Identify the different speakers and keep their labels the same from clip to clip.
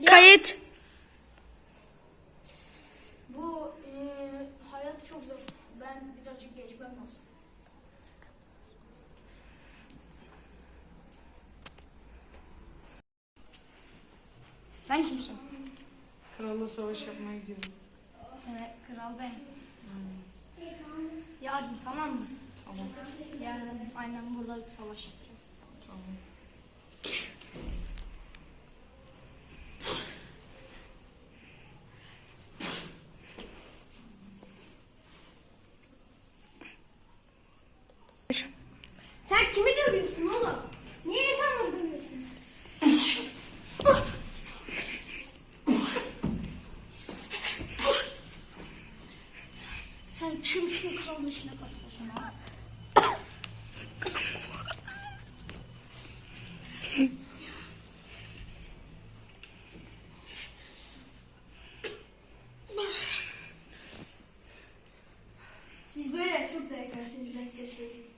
Speaker 1: Kayıt.
Speaker 2: Bu e, hayat çok zor. Ben birazcık geçmem lazım.
Speaker 1: Sen kimsin?
Speaker 3: Kralla savaş yapmaya gidiyorum.
Speaker 2: Evet, kral ben. Yarın tamam mı?
Speaker 3: Tamam.
Speaker 2: Yarın aynen burada savaş yapacağız.
Speaker 3: Tamam.
Speaker 2: Sen kimi dövüyorsun oğlum? Niye insanları dövüyorsun? Sen kimsin kralın işine katıyorsun ha? Siz böyle çok da yakarsınız ben size söyleyeyim.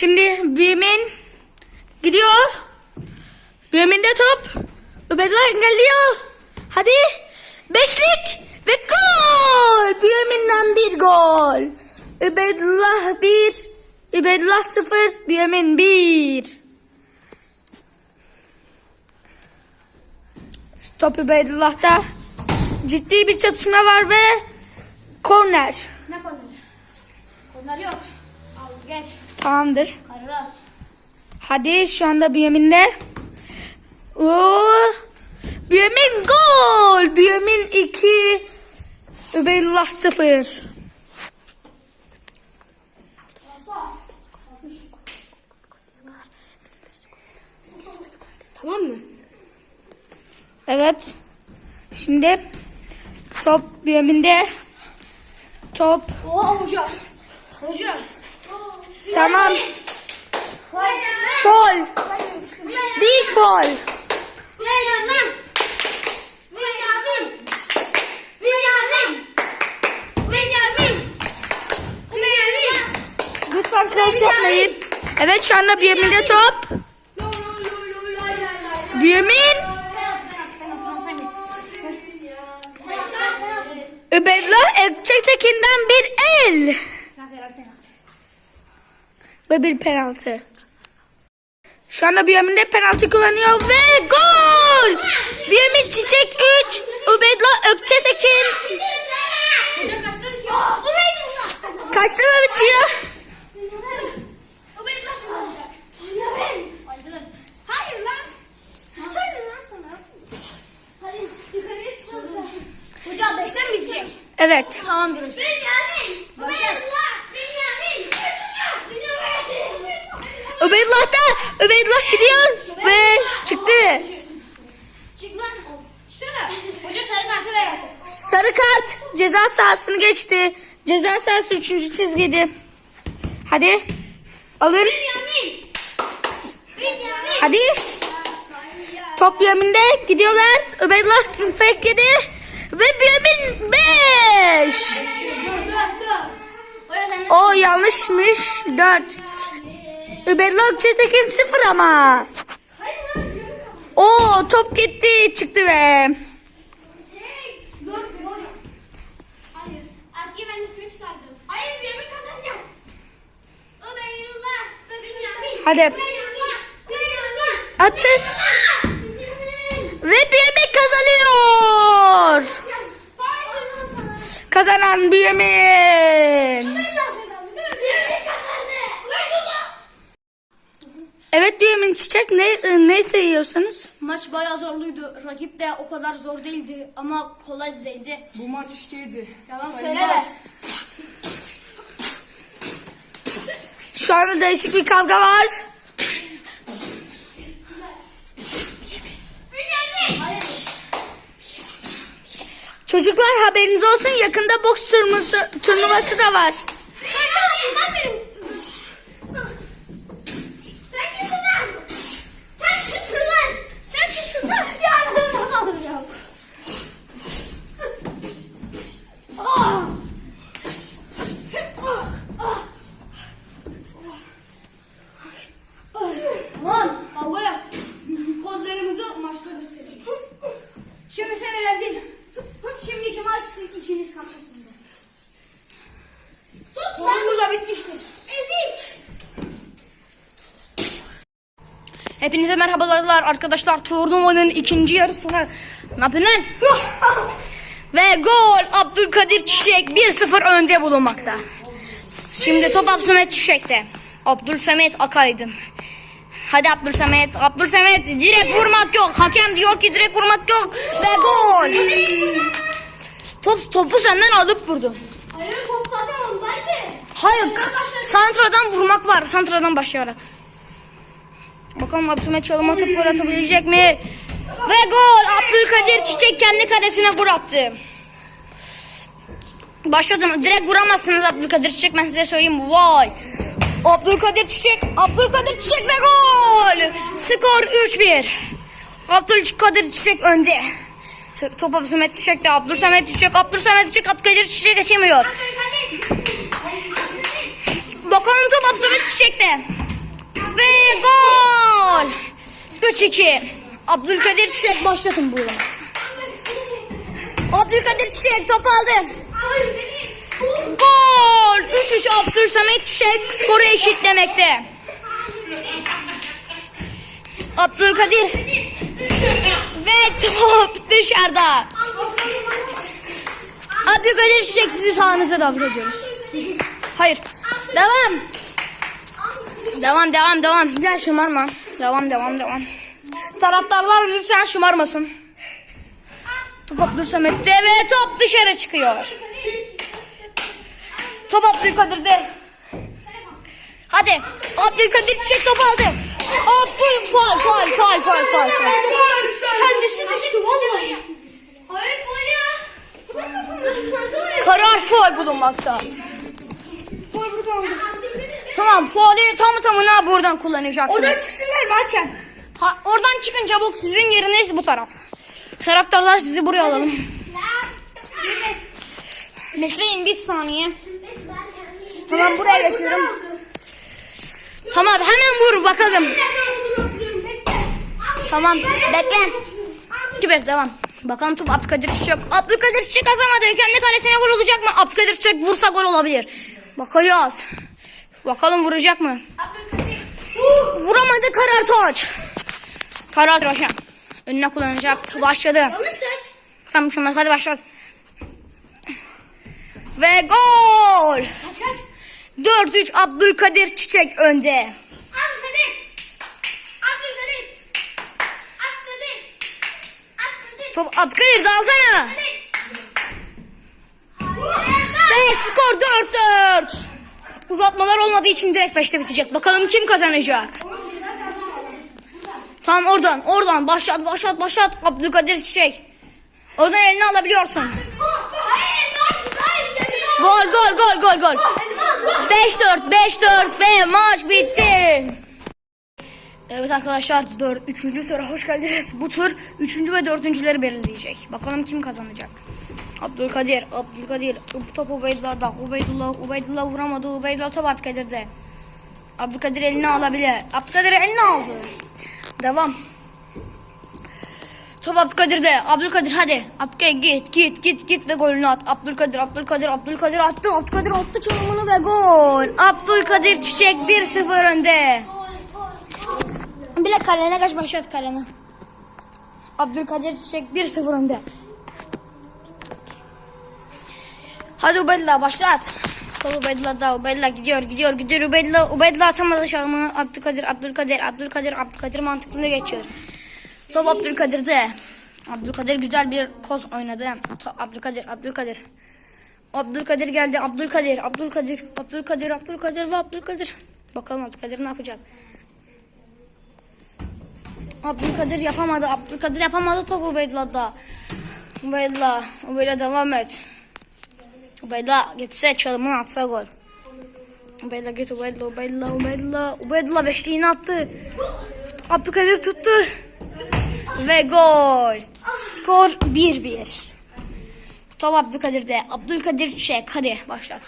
Speaker 1: Şimdi Büyümin gidiyor. Büyümin de top. Übeydullah engelliyor. Hadi. Beşlik ve gol. Büyümin'den bir gol. Übeydullah bir. Übeydullah sıfır. Büyümin bir. Top Übeydullah'ta. Ciddi bir çatışma var ve korner.
Speaker 2: Ne korneri? Korner yok. Al geç.
Speaker 1: Tamamdır.
Speaker 2: Karara.
Speaker 4: Hadi şu anda Bünyamin'de. Oo, Bünyamin gol. Bünyamin 2. Übeylullah 0.
Speaker 2: Tamam mı?
Speaker 4: Evet. Şimdi top Bünyamin'de. Top.
Speaker 2: Oha hoca. Hoca.
Speaker 4: Tamam. Fol. Bir.
Speaker 2: Bünyamin.
Speaker 4: Lütfen klas yapmayın. Evet şu anda Bünyamin'de top. Bünyamin. Übeydullah Ökçektekin'den bir el ve bir penaltı. Şu anda Bünyamin'de penaltı kullanıyor ve gol! Bünyamin Çiçek 3,
Speaker 2: Ubedla
Speaker 4: Ökçe 2, ceza sahasını geçti. Ceza sahası 3. çizgide. Hadi. Alın. Hadi. Top Bünyamin'de gidiyorlar. Übeydullah fake yedi. Ve Bünyamin 5.
Speaker 2: Dur dur. Hoca sen de.
Speaker 4: O yanlışmış. 4. Übeydullah Ökçetekin 0 ama. O top gitti çıktı ve.
Speaker 2: Dur bir hocam. Hayır. Atkiye ben ismi çıkardım. Hayır Bünyamin kazanacak. Ubeydullah. Bünyamin.
Speaker 4: Hadi. Atın. Ve Bünyamin kazanıyor. Kazanan Bünyamin. Evet Bünyamin Çiçek ne, ne seviyorsunuz?
Speaker 2: Maç bayağı zorluydu. Rakip de o kadar zor değildi ama kolay değildi.
Speaker 3: Bu maç şeydi.
Speaker 2: Yalan söyleme.
Speaker 4: Şu anda değişik bir kavga var. Çocuklar haberiniz olsun yakında boks turnuvası, turnuvası da var.
Speaker 2: Kaçamazsın lan benim. Sen kimsin lan? Sen kimsin lan? Sen kimsin lan? Ya ben kaldım ya. Ah! Ah! Ah! Lan kavga yap. Kozlarımızı maçta göstereceğiz. Şimdi sen elendin. Şimdiki maç siz ikiniz karşısında. Sus Konu burada bitmiştir. Ezik.
Speaker 4: Hepinize merhabalar arkadaşlar. Turnuvanın ikinci yarısına ne yapıyorsun lan? Ve gol Abdülkadir Çiçek 1-0 önde bulunmakta. Şimdi top Abdülsamet Çiçek'te. Abdülsamet Akaydın. Hadi Abdülsamet. Abdülsamet direkt vurmak yok. Hakem diyor ki direkt vurmak yok. Ve gol. Top, topu senden alıp vurdu.
Speaker 2: Hayır top zaten ondaydı.
Speaker 4: Hayır. Santradan vurmak var. Santradan başlayarak. Bakalım Abdülsamet çalıma top gol atabilecek mi? Ve gol. Abdülkadir Çiçek kendi kalesine gol attı. Başladım. Direkt vuramazsınız Abdülkadir Çiçek. Ben size söyleyeyim. Vay. Abdülkadir Çiçek. Abdülkadir Çiçek ve gol. Skor 3-1. Abdülkadir Çiçek önde. Top Abdülsamet Çiçek'te. Abdülsamet Çiçek. Abdülsamet Çiçek. Abdülkadir Çiçek geçemiyor. Bakalım top Abdülsamet Çiçek'te. Ve gol. 3-2. Abdülkadir Çiçek başlatın burada. Abdülkadir Çiçek top aldı. Gol. 3-3 Abdülsamet Çiçek skoru eşitlemekte. Abdülkadir ve top dışarıda. Abdülkadir Çiçek sizi sahanıza davet ediyoruz. Hayır. Devam. Devam devam devam. Gel şımarma. Devam devam devam. Taraftarlar lütfen şımarmasın. Top Abdülsamet'te ve top dışarı çıkıyor. Top Abdülkadir'de. Hadi. Abdülkadir çek top aldı. Abdül faal faal faal faal faal. faal.
Speaker 2: Kendisi düştü vallahi. Hayır faul ya.
Speaker 4: Karar faal bulunmakta.
Speaker 2: Faul burada oldu.
Speaker 4: Tamam faali tamı tamına buradan kullanacaksınız.
Speaker 2: Oradan çıksınlar hakem?
Speaker 4: Ha, oradan çıkın çabuk sizin yeriniz bu taraf. Taraftarlar sizi buraya alalım. Bekleyin bir saniye. Tamam buraya geçiyorum. Tamam hemen vur bakalım. Tamam bekle. Gibi devam. Bakalım top Abdülkadir Çiçek. Abdülkadir Çiçek atamadı. Kendi kalesine gol olacak mı? Abdülkadir Çiçek vursa gol olabilir. Bakacağız. Bakalım vuracak mı? Vuramadı Karar Toç. Karar Toç. Önüne kullanacak. Başladı.
Speaker 2: Yanlış aç.
Speaker 4: Bu şunları hadi başlat. Ve gol.
Speaker 2: Kaç kaç.
Speaker 4: 4-3 Abdülkadir Çiçek önde.
Speaker 2: Abdülkadir. Abdülkadir. Abdülkadir. Abdülkadir.
Speaker 4: Top Abdülkadir dalsana. Ve skor 4-4. Uzatmalar olmadığı için direkt 5'te bitecek. Bakalım kim kazanacak. Tamam oradan oradan başlat başlat başlat Abdülkadir Çiçek. Oradan elini alabiliyorsun. Gol gol gol gol gol. 5-4 5-4 ve maç bitti. Evet arkadaşlar 4 3. tura hoş geldiniz. Bu tur 3. ve 4.leri belirleyecek. Bakalım kim kazanacak. Abdülkadir, Abdülkadir, top Ubeydullah'da, Ubeydullah, Ubeydullah vuramadı, Ubeydullah top Abdülkadir'de. Abdülkadir elini alabilir. Abdülkadir elini aldı. Devam. Top Abdülkadir'de. Abdülkadir hadi. Abdülkadir git git git git ve golünü at. Abdülkadir Abdülkadir Abdülkadir attı. Abdülkadir attı çalımını ve gol. Abdülkadir Çiçek 1-0 önde. Bile kalene kaç başlat kalene. Abdülkadir Çiçek 1-0 önde. Hadi Ubeydullah başlat. Kol Ubeydullah da Ubeydullah gidiyor gidiyor gidiyor Ubeydullah Ubeydullah atamadı çalımını Abdülkadir Abdülkadir Abdülkadir Abdülkadir mantıklı geçiyor. Sol Abdülkadir'de. Abdülkadir güzel bir koz oynadı. Abdülkadir Abdülkadir. Abdülkadir geldi Abdülkadir Abdülkadir Abdülkadir Abdülkadir ve Abdülkadir. Bakalım Abdülkadir ne yapacak? Abdülkadir yapamadı. Abdülkadir yapamadı top Ubeydullah'da. Ubeydullah. Ubeydullah devam et. Ubeydullah gitse çalımını atsa gol. Ubeydullah git Ubeydullah Ubeydullah Ubeydullah. Ubeydullah beşliğini attı. Abdülkadir tuttu. Ve gol. Skor 1-1. Top Abdülkadir'de. Abdülkadir Çiçek. Hadi başlat.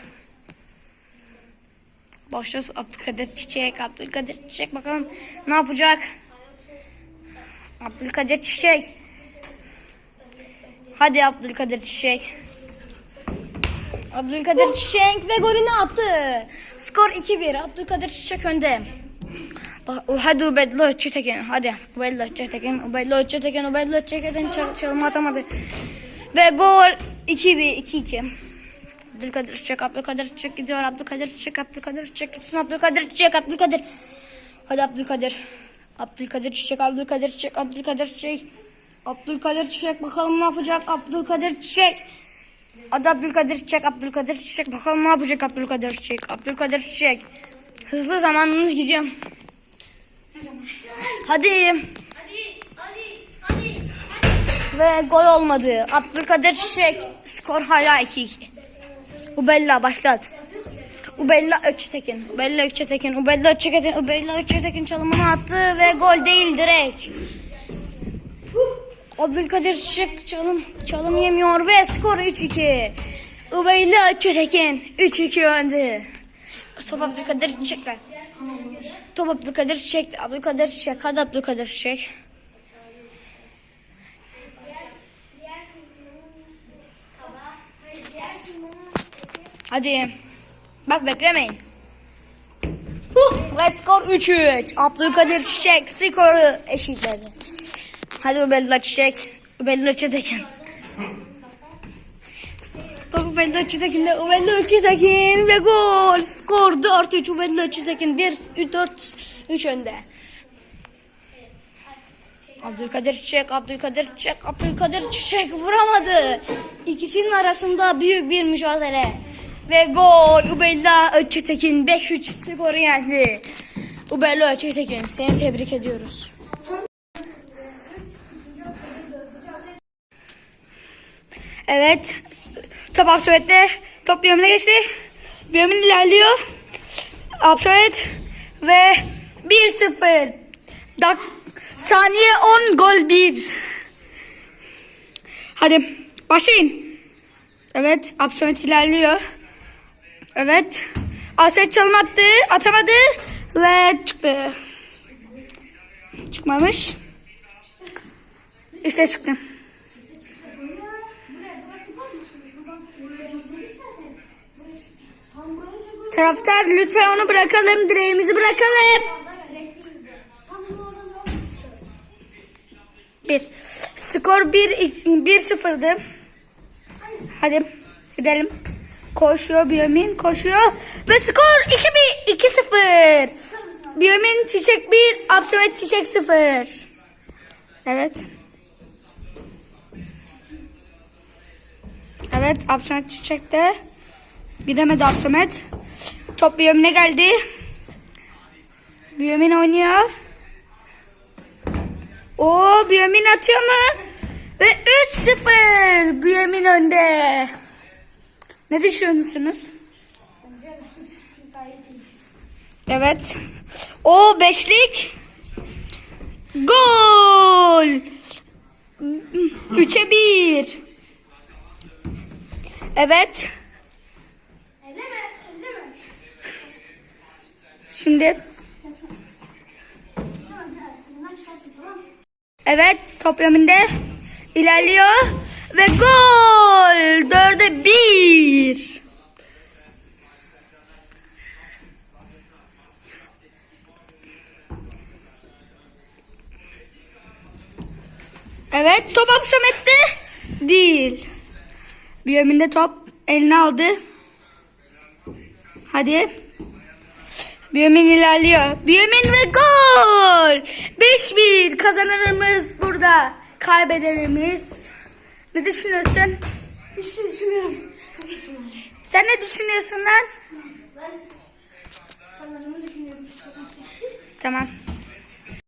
Speaker 4: Başlat Abdülkadir Çiçek. Abdülkadir Çiçek bakalım ne yapacak? Abdülkadir Çiçek. Hadi Abdülkadir Çiçek. Abdülkadir Çiçek ve golünü attı. Skor 2-1. Abdülkadir Çiçek önde. Hadi Ubeydullah Öççetekin. Hadi Ubeydullah Öççetekin. Ubeydullah Öççetekin. Ubeydullah Öççetekin çal çalımı atamadı. Ve gol 2-1. 2-2. Abdülkadir Çiçek. Abdülkadir Çiçek gidiyor. Abdülkadir Çiçek. Abdülkadir Çiçek gitsin. Abdülkadir Çiçek. Abdülkadir. Hadi Abdülkadir. Abdülkadir Çiçek. Abdülkadir Çiçek. Abdülkadir Çiçek. Abdülkadir Çiçek. Bakalım ne yapacak. Abdülkadir Çiçek. Hadi Abdülkadir Çiçek. Abdülkadir Çiçek. Bakalım ne yapacak Abdülkadir Çiçek. Abdülkadir Çiçek. Hızlı zamanınız gidiyor. Hadi.
Speaker 2: Hadi hadi hadi.
Speaker 4: Ve gol olmadı. Abdülkadir Çiçek. Skor hala 2-2. Ubella başlat. Ubella Öçtekin. Ubella Öçtekin. Ubella Öçtekin. Ubella Öçtekin çalımını attı ve gol değil direkt. Abdülkadir Çiçek çalım, çalım yemiyor ve skor 3-2. Ubella Öçtekin 3-2 önde. Top Abdülkadir Çiçek'ten. Top Abdülkadir Çiçek. Abdülkadir Çiçek. Hadi Abdülkadir Çiçek. Hadi. Bak beklemeyin. Huh, ve skor 3-3. Abdülkadir Çiçek skoru eşitledi. Hadi Ubelda Çiçek. Ubelda Çiçek.
Speaker 1: Top Ubelli Çetekin'de Ubelli Çetekin ve gol. Skor 4-3 Ubelli Çetekin 1-4-3 önde. Abdülkadir Çiçek, Abdülkadir Çiçek, Abdülkadir Çiçek vuramadı. İkisinin arasında büyük bir mücadele. Ve gol Ubeyla Öçetekin 5-3 skoru yendi. Ubeyla Öçetekin seni tebrik ediyoruz. Evet. Top Absolvet'te top yönüne geçti. Bölümün ilerliyor. Absolvet ve 1-0. Dak saniye 10 gol 1. Hadi başlayın. Evet Absolvet ilerliyor. Evet. Aset çalım attı. Atamadı. Ve çıktı. Çıkmamış. İşte çıktı. Taraftar lütfen onu bırakalım. Direğimizi bırakalım. Bir. Skor 1 1 0'dı. Hadi gidelim. Koşuyor Biyomin koşuyor ve skor 2 1 2 0. Biyomin çiçek 1, Absolut çiçek 0. Evet. Evet, Absolut çiçek de gidemedi Absolut. Top Biyomin'e geldi. Biyomin oynuyor. O Biyomin atıyor mu? Ve 3-0 Biyomin önde. Ne düşünüyorsunuz? Evet. O beşlik. Gol. 3'e 1. Evet. Şimdi evet top yönünde ilerliyor ve gol. 4'e 1. Evet top Absamet'te değil. Biyominde top eline aldı. Hadi. Biyomin ilerliyor. Biyomin ve gol. 5-1 kazananımız burada. Kaybedenimiz. Ne düşünüyorsun?
Speaker 2: Hiçbir şey düşünmüyorum.
Speaker 1: Sen ne düşünüyorsun lan?
Speaker 2: Ben kazandığımı düşünüyorum.
Speaker 1: Tamam.